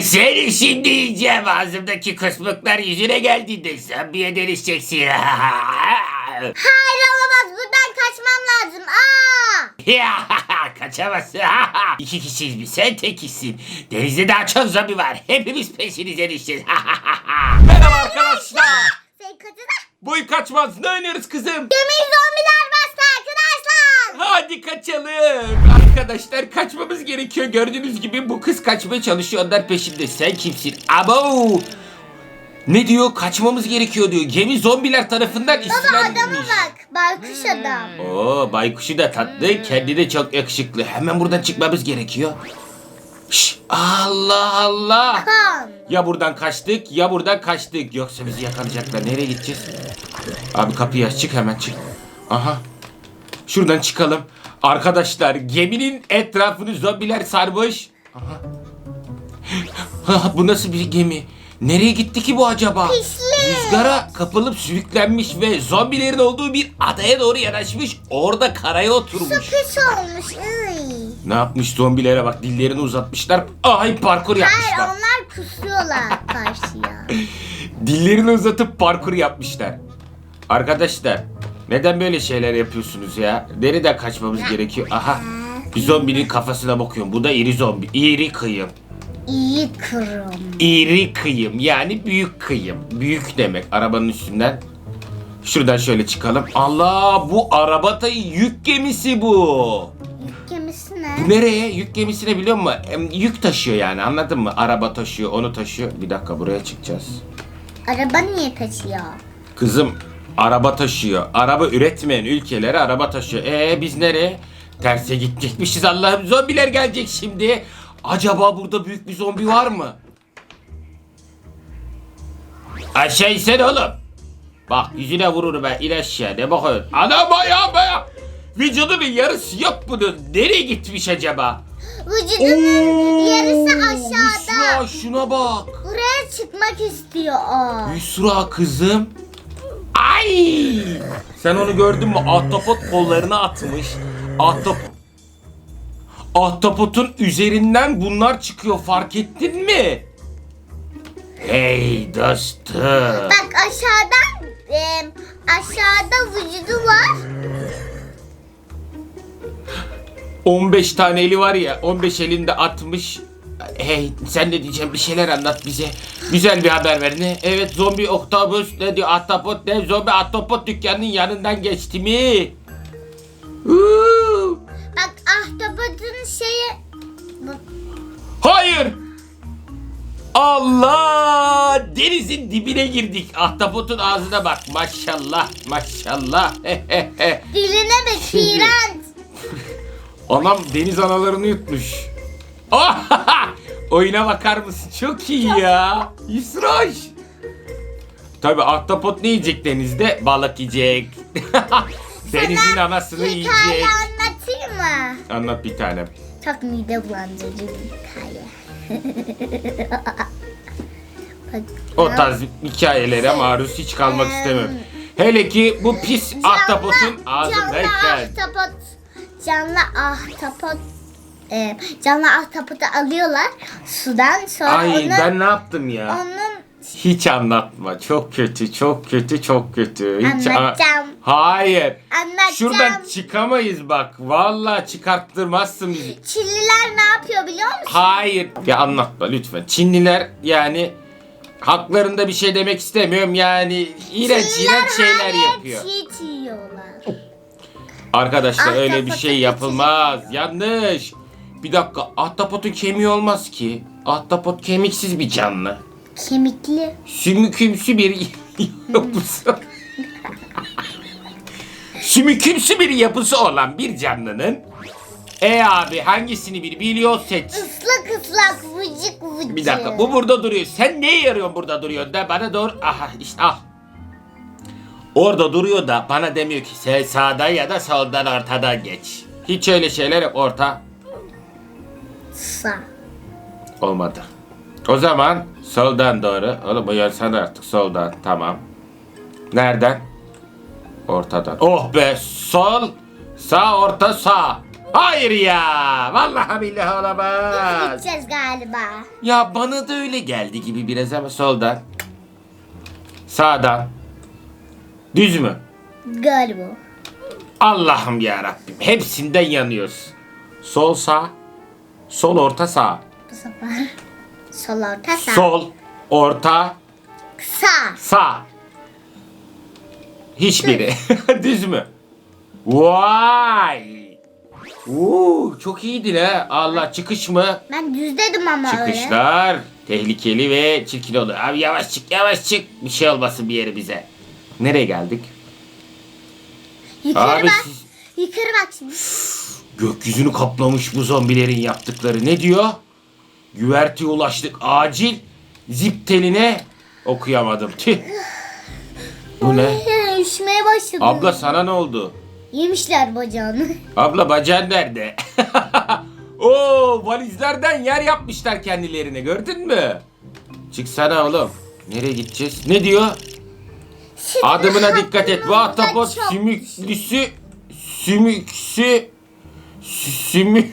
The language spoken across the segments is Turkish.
Seni şimdi yiyeceğim ağzımdaki kusmuklar yüzüne geldiğinde zombiye dönüşeceksin. Hayır olamaz buradan kaçmam lazım. Aa! Kaçamazsın. İki kişiyiz biz sen tek kişisin. Denizde daha çok zombi var. Hepimiz peşinize düşeceğiz. Merhaba arkadaşlar. Sen kaçına? Boy kaçmaz. Ne oynuyoruz kızım? Bastı arkadaşlar. Hadi kaçalım. Arkadaşlar kaçmamız gerekiyor. Gördüğünüz gibi bu kız kaçmaya çalışıyor. Onlar peşinde. Sen kimsin? Abo. Ne diyor? Kaçmamız gerekiyor diyor. Gemi zombiler tarafından Baba istila adama edilmiş. bak. Baykuş adam. Oo, baykuşu da tatlı, kendi de çok yakışıklı. Hemen buradan çıkmamız gerekiyor. Şş, Allah Allah. Kan. Ya buradan kaçtık ya buradan kaçtık. Yoksa bizi yakalayacaklar. Nereye gideceğiz? Abi kapıyı aç çık hemen çık. Aha. Şuradan çıkalım. Arkadaşlar geminin etrafını zombiler sarmış. Aha. Ha, bu nasıl bir gemi? Nereye gitti ki bu acaba? Pislik. Rüzgara kapılıp sürüklenmiş ve zombilerin olduğu bir adaya doğru yanaşmış. Orada karaya oturmuş. Pis olmuş. Iy. Ne yapmış zombilere bak dillerini uzatmışlar. Ay parkur Hayır yapmışlar. onlar kusuyorlar karşıya. Dillerini uzatıp parkur yapmışlar. Arkadaşlar neden böyle şeyler yapıyorsunuz ya? Nereden kaçmamız gerekiyor? Aha bir zombinin kafasına bakıyorum. Bu da iri zombi. İri kıyım. İyi kırım. İri kıyım yani büyük kıyım. Büyük demek arabanın üstünden. Şuradan şöyle çıkalım. Allah bu araba da yük gemisi bu. Yük gemisi ne? Bu nereye? Yük gemisine biliyor musun? Em, Yük taşıyor yani anladın mı? Araba taşıyor, onu taşıyor. Bir dakika buraya çıkacağız. Araba niye taşıyor? Kızım araba taşıyor. Araba üretmeyen ülkelere araba taşıyor. Ee biz nereye? Terse gidecekmişiz Allah'ım. Zombiler gelecek şimdi. Acaba burada büyük bir zombi var mı? Aşağı insene oğlum. Bak yüzüne vurur ben. İn aşağı. Ne bakıyorsun? Anam ayağım ayağım. Vücudunun yarısı yok bunun. Nereye gitmiş acaba? Vücudunun yarısı aşağıda. şuna bak. Buraya çıkmak istiyor o. Yusra kızım. Ay! Sen onu gördün mü? Ahtapot kollarına atmış. Ahtap Ahtapotun üzerinden bunlar çıkıyor fark ettin mi? Hey dostum. Bak aşağıdan aşağıda vücudu var. 15 tane eli var ya 15 elinde atmış. Hey sen ne diyeceğim bir şeyler anlat bize. Güzel bir haber ver ne? Evet zombi oktopus ne diyor ahtapot ne zombi ahtapot dükkanının yanından geçti mi? Uuu. Bak ahtapotun şeyi Hayır. Allah! Denizin dibine girdik. Ahtapotun ağzına bak. Maşallah, maşallah. diline bak iğrenç. Anam deniz analarını yutmuş. Ah! Oyuna bakar mısın? Çok iyi ya. Yusraş. Tabi ahtapot ne yiyecek denizde? Balık yiyecek. Denizin anasını Hikaye yiyecek. anlatayım mı? Anlat bir tane. Çok mide bulandırıcı bir hikaye. Bak, O tarz hikayelere maruz hiç kalmak istemem. Hele ki bu pis ahtapotun Canlı ağzındayken. ahtapot, canlı ahtapot, e, canlı ahtapotu alıyorlar sudan sonra Ay onu, ben ne yaptım ya? onun Hiç anlatma. Çok kötü, çok kötü, çok kötü. Hiç Anlatacağım. Hayır. anlatacağım. Şuradan çıkamayız bak. Vallahi çıkarttırmazsın bizi. Çinliler ne yapıyor biliyor musun? Hayır. Ya anlatma lütfen. Çinliler yani haklarında bir şey demek istemiyorum yani iğrenç Çinliler iğrenç şeyler yapıyor. Çiğ yiyorlar. Arkadaşlar öyle bir şey yapılmaz. Yanlış. Bir dakika ahtapotun kemiği olmaz ki. Ahtapot kemiksiz bir canlı. Kemikli. Sümükümsü bir yapısı. Sümükümsü bir yapısı olan bir canlının E abi hangisini bir biliyor seç. Islak ıslak vıcık vıcık. Bir dakika bu burada duruyor. Sen neye yarıyorsun burada duruyor da bana doğru. Aha işte al. Orada duruyor da bana demiyor ki sen sağdan ya da soldan ortadan geç. Hiç öyle şeyler yok orta. Sağ. Olmadı. O zaman soldan doğru. Oğlum uyansana artık soldan. Tamam. Nereden? Ortadan. Oh be sol. Sağ orta sağ. Hayır ya. Vallahi billahi olamaz. Gideceğiz galiba. Ya bana da öyle geldi gibi biraz ama soldan. Sağdan. Düz mü? Galiba. Allah'ım ya Rabbim. Hepsinden yanıyoruz. Sol sağ. Sol orta sağ. Bu sefer. Sol orta sağ. Sol orta Sağ. sağ. Hiçbiri. Düz mü? Vay. Oo, çok iyiydin ha. Allah çıkış mı? Ben düz dedim ama öyle. Çıkışlar tehlikeli ve çirkin olur. Abi yavaş çık yavaş çık. Bir şey olmasın bir yere bize. Nereye geldik? Yukarı Abi bak. siz- Yukarı bak şimdi. Gökyüzünü kaplamış bu zombilerin yaptıkları. Ne diyor? Güverteye ulaştık. Acil zip teline okuyamadım. Tüh. Bu ne? Üşümeye başladım. Abla sana ne oldu? Yemişler bacağını. Abla bacağın nerede? Oo valizlerden yer yapmışlar kendilerine gördün mü? Çıksana oğlum. Nereye gideceğiz? Ne diyor? Adımına dikkat et. Çok- sümüklüsü sümüksü sümü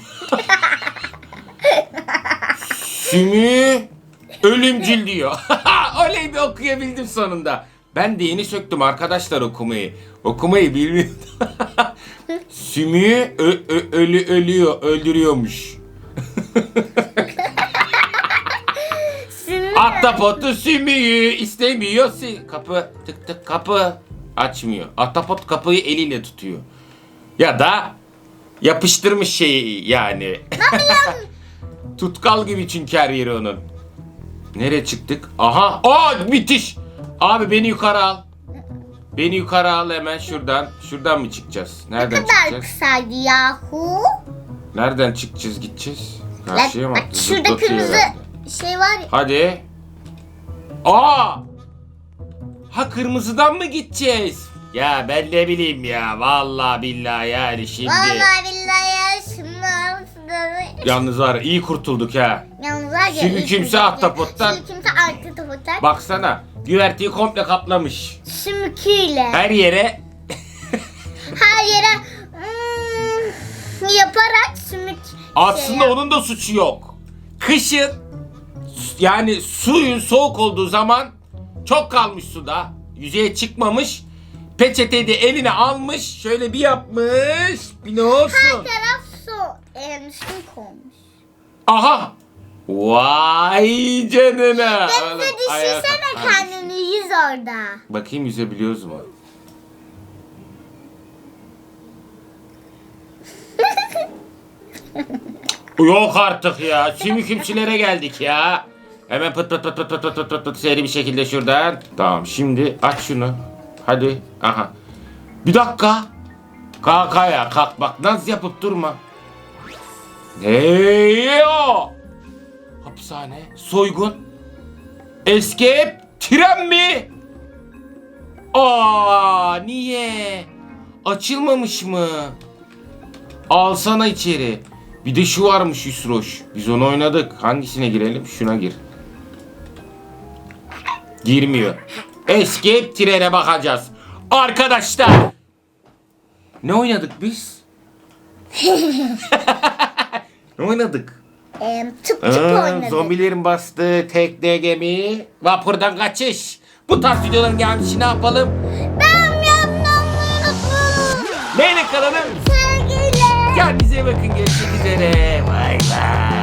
sümü ölümcül diyor. Oley bir okuyabildim sonunda. Ben de yeni söktüm arkadaşlar okumayı. Okumayı bilmiyordum. Ö- ölü ölüyor, öldürüyormuş. Sümük. Ahtapotu sümüğü istemiyor. si- Kapı tık tık kapı açmıyor. Ahtapot kapıyı eliyle tutuyor. Ya da yapıştırmış şeyi yani. Tutkal gibi çünkü her yeri onun. Nereye çıktık? Aha! Aa müthiş! Abi beni yukarı al. Beni yukarı al hemen şuradan. Şuradan mı çıkacağız? Ne Nereden kadar çıkacağız? kısaydı yahu. Nereden çıkacağız gideceğiz? Karşıya mı? Bak şurada Zıplatıyor kırmızı herhalde. şey var ya. Hadi. Aa! Ha kırmızıdan mı gideceğiz? Ya ben ne bileyim ya. Vallahi billahi yani şimdi. Vallahi billahi ya şunlar Yalnız var ya, iyi kurtulduk ha. Yalnız var ya. Şimdi iyi kimse çocuklar. ahtapottan- Şimdi kimse ahtapottan. Baksana. Güverteyi komple kaplamış. Sümüküyle. Her yere Her yere hmm, yaparak sümük aslında şey onun da suçu yok. Kışın yani suyun soğuk olduğu zaman çok kalmış suda. Yüzeye çıkmamış. Peçeteyi de eline almış. Şöyle bir yapmış. Bir ne olsun? Her taraf su. Yani sümük olmuş. Aha. Vay canına. Denize kalk- kendini yüz orada. Bakayım yüzebiliyoruz mu? Yok artık ya. Sümükümçülere geldik ya. Hemen pıt pıt pıt pıt pıt pıt pıt pıt seri bir şekilde şuradan. Tamam şimdi aç şunu. Hadi. Aha. Bir dakika. Kalk ayağa kalk bak naz yapıp durma. Hey o. Hapishane. Soygun. Escape. Tren mi? Aa niye? Açılmamış mı? Alsana içeri. Bir de şu varmış Yusroş. Biz onu oynadık. Hangisine girelim? Şuna gir. Girmiyor. Escape trene bakacağız. Arkadaşlar. Ne oynadık biz? ne oynadık? Ee, tıp tıp Aa, oynadık. zombilerin bastığı tekne gemi, vapurdan kaçış. Bu tarz videoların gelmişi ne yapalım? Ben yandım. Neyle kalalım? Sevgiyle. Kendinize bakın görüşmek üzere. Bay bay.